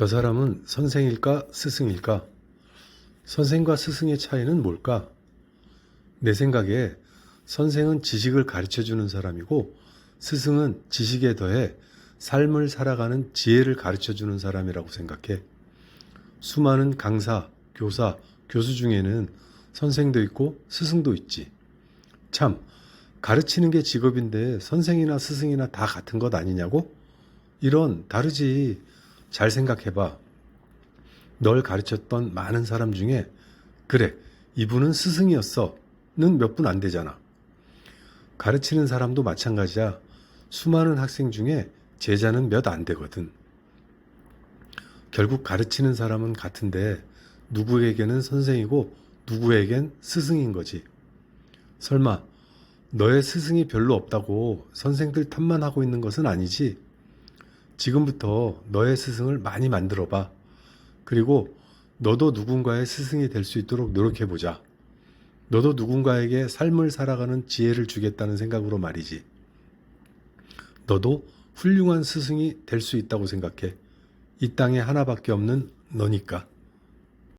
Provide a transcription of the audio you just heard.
저 사람은 선생일까 스승일까? 선생과 스승의 차이는 뭘까? 내 생각에 선생은 지식을 가르쳐 주는 사람이고 스승은 지식에 더해 삶을 살아가는 지혜를 가르쳐 주는 사람이라고 생각해. 수많은 강사, 교사, 교수 중에는 선생도 있고 스승도 있지. 참, 가르치는 게 직업인데 선생이나 스승이나 다 같은 것 아니냐고? 이런 다르지. 잘 생각해봐. 널 가르쳤던 많은 사람 중에 그래, 이분은 스승이었어.는 몇 분 안 되잖아. 가르치는 사람도 마찬가지야. 수많은 학생 중에 제자는 몇 안 되거든. 결국 가르치는 사람은 같은데 누구에게는 선생이고 누구에겐 스승인 거지. 설마 너의 스승이 별로 없다고 선생들 탓만 하고 있는 것은 아니지? 지금부터 너의 스승을 많이 만들어 봐. 그리고 너도 누군가의 스승이 될 수 있도록 노력해 보자. 너도 누군가에게 삶을 살아가는 지혜를 주겠다는 생각으로 말이지. 너도 훌륭한 스승이 될 수 있다고 생각해. 이 땅에 하나밖에 없는 너니까.